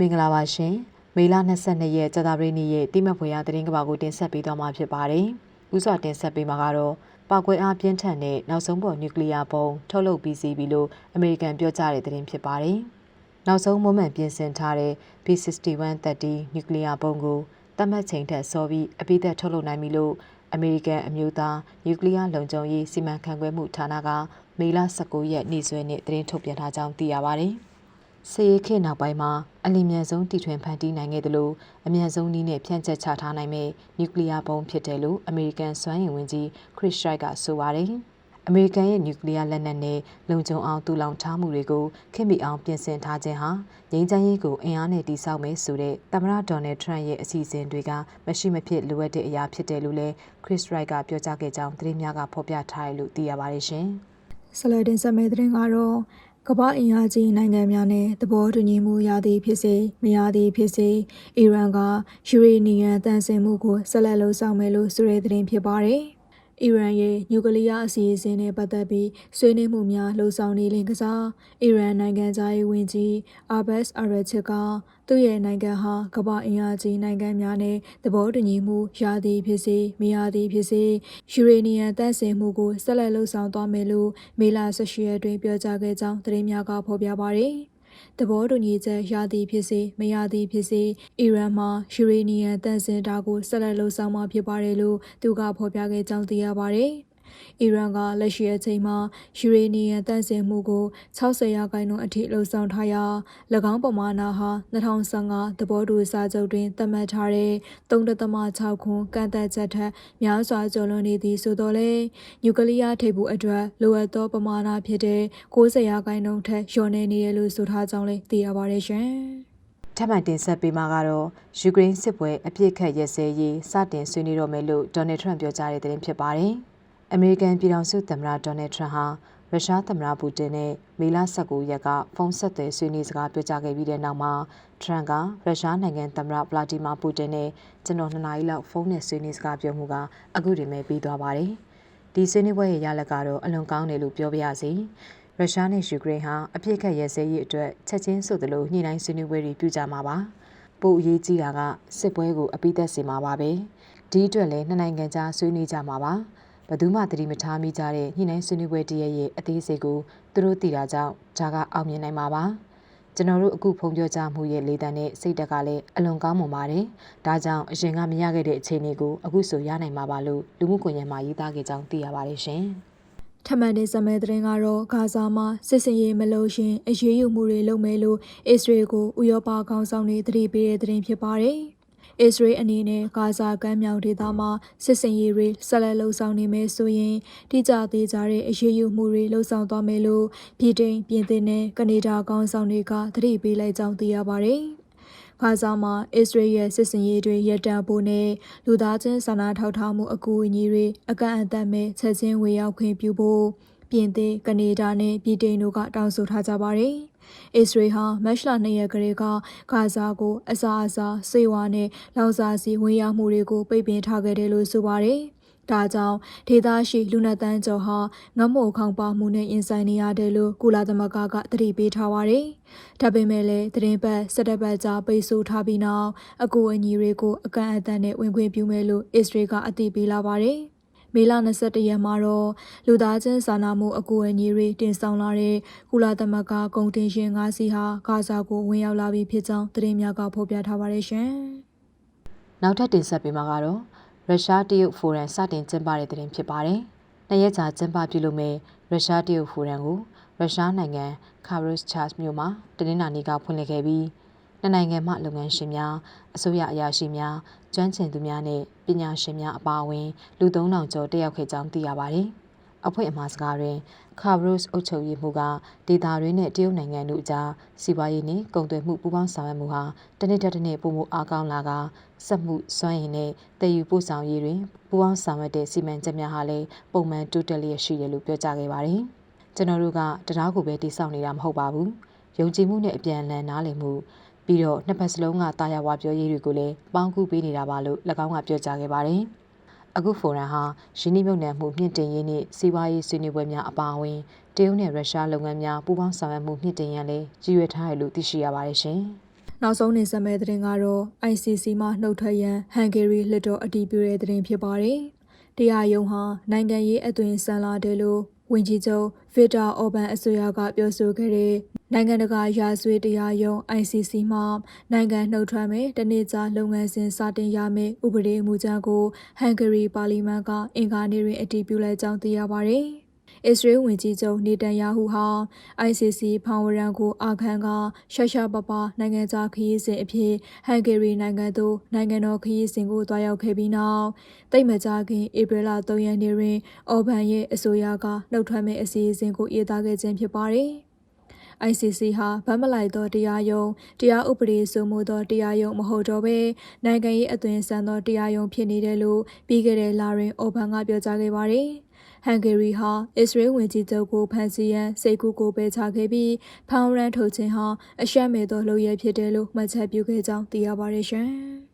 မင်္ဂလာပါရှင်မေလ22ရက်ကြာသပတေးနေ့ရဲ့တိမတ်ဖွေရသတင်းကဘာကိုတင်ဆက်ပေးသွားမှာဖြစ်ပါတယ်ဥစွာတင်ဆက်ပေးမှာကတော့ပောက်ကွဲအားပြင်းထန်တဲ့နောက်ဆုံးပေါ်နျူကလ িয়ার ဘုံထုတ်လုပ်ပြီးစီပြီလို့အမေရိကန်ပြောကြားတဲ့သတင်းဖြစ်ပါတယ်နောက်ဆုံးမွမ်းမံပြင်ဆင်ထားတဲ့ B6130 နျူကလ িয়ার ဘုံကိုတတ်မှတ်ချိန်ထက်စောပြီးအပိသက်ထုတ်လုပ်နိုင်ပြီလို့အမေရိကန်အမျိုးသားနျူကလ িয়ার လုံခြုံရေးစီမံခန့်ခွဲမှုဌာနကမေလ19ရက်နေ့စွဲနဲ့သတင်းထုတ်ပြန်ထားကြောင်းသိရပါတယ်။ စစ်ရေးခေတ်နောက်ပိုင်းမှာအလင်းမြန်ဆုံးတီထွင်ဖန်တီးနိုင်ခဲ့သလိုအမြန်ဆုံးနည်းနဲ့ဖြန့်ကျက်ချထားနိုင်မဲ့နျူကလ িয়ার ဘုံဖြစ်တယ်လို့အမေရိကန်စွမ်းအင်ဝန်ကြီးခရစ်စထရိုက်ကဆိုပါတယ်။အမေရိကန်ရဲ့နျူကလ িয়ার လက်နက်နဲ့လုံခြုံအောင်တူလောင်ထားမှုတွေကိုခင်မိအောင်ပြင်ဆင်ထားခြင်းဟာငြိမ်းချမ်းရေးကိုအင်အားနဲ့တိစောက်မယ်ဆိုတဲ့သမ္မတဒေါ်နယ်ထရန့်ရဲ့အစီအစဉ်တွေကမရှိမဖြစ်လိုအပ်တဲ့အရာဖြစ်တယ်လို့လည်းခရစ်စထရိုက်ကပြောကြားခဲ့ကြောင်းသတင်းများကဖော်ပြထားတယ်လို့သိရပါတယ်ရှင်။ ဆလဒင်ဆက်မဲသတင်းကတော့ ကမ္ဘာအင်အားကြီးနိုင်ငံများနဲ့သဘောတူညီမှုရသည်ဖြစ်စေမရသည်ဖြစ်စေအီရန်ကယူရေနီယံတန်ဆင်မှုကိုဆက်လက်လှုံ့ဆော်မယ်လို့ဆိုတဲ့သတင်းဖြစ်ပါတယ်။ အီရန်ရဲ့နျူကလ িয়ার အစီအစဉ်နဲ့ပတ်သက်ပြီးဆွေးနွေးမှုများလှုံ့ဆော်နေလင်ကစားအီရန်နိုင်ငံသားရေးဝန်ကြီးအာဘတ်စ်အာရချစ်ကသူ့ရဲ့နိုင်ငံဟာကမ္ဘာအင်အားကြီးနိုင်ငံများနဲ့သဘောတူညီမှုရသည်ဖြစ်စေမရသည်ဖြစ်စေယူရေနီယံတန့်စင်မှုကိုဆက်လက်လှုံ့ဆော်သွားမယ်လို့မေလ18ရက်တွင်ပြောကြားခဲ့ကြောင်းသတင်းများကဖော်ပြပါတယ်။ သဘောတူညီချက်ရသည်ဖြစ်စေမရသည်ဖြစ်စေအီရန်မှာယူရေနီယံတန့်စင်တာကိုဆက်လက်လှုံ့ဆော်မှာဖြစ်ပါတယ်လို့သူကဖော်ပြခဲ့ကြောင်းသိရပါတယ်။ အီရန်ကလက်ရှိအချိန်မှာယူရေနီယံတန့်စင်မှုကို60ရာခိုင်နှုန်းအထိလှုံ့ဆော်ထားရာ၎င်းပမာဏဟာ2015သဘောတူစာချုပ်တွင်သတ်မှတ်ထားတဲ့3.6ခွန်ကန့်သက်ချက်ထက်များစွာကျော်လွန်နေသည်ဆိုတော့လေနျူကလ িয়ার ထိပ်ဖူးအတွက်လိုအပ်သောပမာဏဖြစ်တဲ့60ရာခိုင်နှုန်းထက်လျော့နေနေတယ်လို့ဆိုထားကြောင်းလည်းသိရပါတယ်ရှင်။ထပ်မံတင်ဆက်ပေးမှာကတော့ယူကရိန်းစစ်ပွဲအပြစ်ခတ်ရက်စဲရေးစတင်ဆွေးနွေးတော့မယ်လို့ဒေါ်နယ်ထရန့်ပြောကြားတဲ့သတင်းဖြစ်ပါတယ်။ အမေရိကန်ပြည်ထောင်စုသမ္မတဒေါ်နယ်ထရန့်ဟာရုရှားသမ္မတပူတင်နဲ့မေလ19ရက်ကဖုန်းဆက်သွယ်ဆွေးနွေးစကားပြောကြားခဲ့ပြီးတဲ့နောက်မှာထရန့်ကရုရှားနိုင်ငံသမ္မတဗလာဒီမာပူတင်နဲ့ကျွန်တော်2နာရီလောက်ဖုန်းနဲ့ဆွေးနွေးစကားပြောမှုကအခုဒီမဲ့ပြီးသွားပါတယ်။ဒီဆွေးနွေးပွဲရဲ့ရလဒ်ကတော့အလွန်ကောင်းတယ်လို့ပြောပြရစီ။ရုရှားနဲ့ယူကရိန်းဟာအပြစ်ခတ်ရဲစဲရေးအတွက်ချက်ချင်းဆိုသလိုညှိနှိုင်းဆွေးနွေးပွဲတွေပြုကြမှာပါ။ပို့အရေးကြီးတာကစစ်ပွဲကိုအပိသက်စေမှာပါပဲ။ဒီအတွက်လည်းနှစ်နိုင်ငံကြားဆွေးနွေးကြမှာပါ။ ဘယ်သူမှသတိမထားမိကြတဲ့ညှိနှိုင်းဆွေးနွေးပွဲတရရဲ့အသေးစိတ်ကိုသူတို့သိတာကြောင့်ဂျာကအောင်မြင်နိုင်မှာပါကျွန်တော်တို့အခုဖုံပြောကြမှုရဲ့လေတံနဲ့စိတ်တက်ကလည်းအလွန်ကောင်းမွန်ပါတယ်။ဒါကြောင့်အရင်ကမရခဲ့တဲ့အခြေအနေကိုအခုဆိုရနိုင်မှာပါလို့လူမှုကွန်ရက်မှာရေးသားခဲ့ကြောင်းသိရပါတယ်ရှင်။ထမန်တဲ့စမဲတဲ့ကတော့ဂါဇာမှာစစ်စင်ရေးမလို့ရှင်အရေးယူမှုတွေလုပ်မယ်လို့အစ္စရေးကိုဥရောပခေါင်းဆောင်တွေတတိပေးတဲ့တဲ့ဖြစ်ပါတယ်။ အစ္စရေးအနေနဲ့ဂါဇာကမ်းမြောင်ဒေသမှာစစ်စင်ရေးတွေဆက်လက်လှုံ့ဆော်နေမယ်ဆိုရင်တိကျသေးကြတဲ့အရေးယူမှုတွေလှုံ့ဆော်သွားမယ်လို့ပြည်တိန်ပြင်သစ်နဲ့ကနေဒါကောင်းဆောင်တွေကသတိပေးလိုက်ကြောင်းသိရပါတယ်။ဂါဇာမှာအစ္စရေးရဲ့စစ်စင်ရေးတွေရပ်တန့်ဖို့နဲ့လူသားချင်းစာနာထောက်ထားမှုအကူအညီတွေအကန့်အသတ်မဲ့ချက်ချင်းဝေရောက်ခွင့်ပြုဖို့ပြင်သစ်၊ကနေဒါနဲ့ပြည်တိန်တို့ကတောင်းဆိုထားကြပါတယ်။ အစ္စရေးဟာမတ်လ2ရက်ကလေးက ဂါဇာကို အစာအစာစေဝါနဲ့ လောင်စာဆီဝင်ရောက်မှုတွေကို ပိတ်ပင်ထားခဲ့တယ်လို့ဆိုပါတယ်။ဒါကြောင့် ဒေသရှိ လူနက်တန်းကျော်ဟာငမို့ခေါင်ပါမှုနဲ့ ရင်ဆိုင်နေရတယ်လို့ ကုလသမဂ္ဂက သတိပေးထားပါတယ်။ဒါပေမဲ့လည်းသတင်းပတ်စက်တပတ်ကြာ ပိတ်ဆို့ထားပြီးနောက် အကူအညီတွေကို အကန့်အသတ်နဲ့ ဝင်ခွင့်ပြုမယ်လို့ အစ္စရေးက အသိပေးလာပါတယ်။ မေလ22ရက်မှာတော့လူသားချင်းစာနာမှုအကူအညီတွေတင်ဆောင်လာတဲ့ကုလသမဂ္ဂကုန်တင်ရှင်၅စီးဟာဂါဇာကိုဝင်ရောက်လာပြီဖြစ်ကြောင်းသတင်းများကဖော်ပြထားပါတယ်ရှင်။နောက်ထပ်တင်ဆက်ပေးမှာကတော့ရုရှားတရုတ်ဖိုရမ်စတင်ကျင်းပတဲ့သတင်းဖြစ်ပါတယ်။နှစ်ရက်ကြာကျင်းပပြုလုပ်မဲ့ရုရှားတရုတ်ဖိုရမ်ကိုရုရှားနိုင်ငံခါရုစ်ချတ်မြို့မှာတနင်္လာနေ့ကဖွင့်လှစ်ခဲ့ပြီး နှစ်နိုင်ငံမှလုပ်ငန်းရှင်များအစိုးရအရာရှိများကျွမ်းကျင်သူများနဲ့ပညာရှင်များအပါအဝင်လူ3000ကျော်တက်ရောက်ခဲ့ကြောင်းသိရပါတယ်။အဖွဲ့အမှားစကားတွင်ခါဘရုစ်အုပ်ချုပ်ရေးမှုကဒေတာရင်းနဲ့တရုတ်နိုင်ငံတို့အကြားစီးပွားရေးနဲ့ကုန်သွယ်မှုပူးပေါင်းဆောင်ရွက်မှုဟာတနေ့တစ်နေ့ပုံမအားကောင်းလာကစက်မှုစွမ်းရည်နဲ့တည်ယူပို့ဆောင်ရေးတွင်ပူးပေါင်းဆောင်ရွက်တဲ့စီမံချက်များဟာလည်းပုံမှန်တိုးတက်လျက်ရှိတယ်လို့ပြောကြားခဲ့ပါတယ်။ကျွန်တော်တို့ကတရားကိုပဲတိစောင့်နေတာမဟုတ်ပါဘူး။ယုံကြည်မှုနဲ့အပြန်အလှန်နားလည်မှု ပြီးတော့နှစ်ဖက်စလုံးကတာယာဝါပြောရေးတွေကိုလည်းပေါင်းကူးပေးနေတာပါလို့၎င်းကပြောကြားခဲ့ပါတယ်။အခုဖိုရမ်ဟာရင်းနှီးမြှုပ်နှံမှုမြင့်တင်ရေးနှင့်စီးပွားရေးဆွေးနွေးပွဲများအပါအဝင်တရုတ်နဲ့ရုရှားလုပ်ငန်းများပူးပေါင်းဆောင်ရွက်မှုမြင့်တင်ရန်လည်းရည်ရွယ်ထားတယ်လို့သိရှိရပါတယ်ရှင်နောက်ဆုံးနေဆက်မဲ့တဲ့တင်ကတော့ ICC မှနှုတ်ထွက်ရန်ဟန်ဂေရီလက်တော်အတည်ပြုတဲ့တင်ဖြစ်ပါတယ်။ တရားရုံးဟာနိုင်ငံရေးအသွင်ဆန်လာတယ်လို့ဝန်ကြီးချုပ်ဗစ်တာအော်ဘန်အစိုးရကပြောဆိုခဲ့တဲ့နိုင်ငံတကာရာဇဝတ်တရားရုံး ICC မှနိုင်ငံနှုတ်ထွက်မဲ့တနေ့ကြာလုပ်ငန်းစဉ်စတင်ရမယ့်ဥပဒေမူကြမ်းကိုဟန်ဂေရီပါလီမန်ကအင်္ဂါနေ့တွင်အတည်ပြုလိုက်ကြောင်းသိရပါတယ်။ အစ္စရေးဝန်ကြီးချုပ်နေတန်ယာဟုဟာ ICC ဖောင်ဝရန်ကိုအာခံကရှရှာပပနိုင်ငံသားခရီးစဉ်အဖြစ်ဟန်ဂေရီနိုင်ငံသို့နိုင်ငံတော်ခရီးစဉ်ကိုတွားရောက်ခဲ့ပြီးနောက်တိတ်မကြခင်ဧပြီလ3ရက်နေ့တွင်အော်ဘန်ရဲ့အဆိုအရကနှုတ်ထွက်မဲ့အစီအစဉ်ကိုရေးသားခဲ့ခြင်းဖြစ်ပါတယ်။ ICC ဟာဗတ်မလိုက်သောတရားရုံးတရားဥပဒေစိုးမိုးသောတရားရုံးမဟုတ်တော့ဘဲနိုင်ငံရေးအသွင်ဆန်သောတရားရုံးဖြစ်နေတယ်လို့ပြီးခဲ့တဲ့လတွင်အော်ဘန်ကပြောကြားခဲ့ပါတယ်။ ဟန်ဂေရီဟာအစ္စရေးဝန်ကြီးချုပ်ကိုဖမ်းဆီးရန်စိတ်ကူးကိုပယ်ချခဲ့ပြီးဖောင်ရန်ထုတ်ခြင်းဟာအရှက်မဲ့သောလုပ်ရဖြစ်တယ်လို့မှတ်ချက်ပြုခဲ့ကြောင်းသိရပါတယ်ရှင်။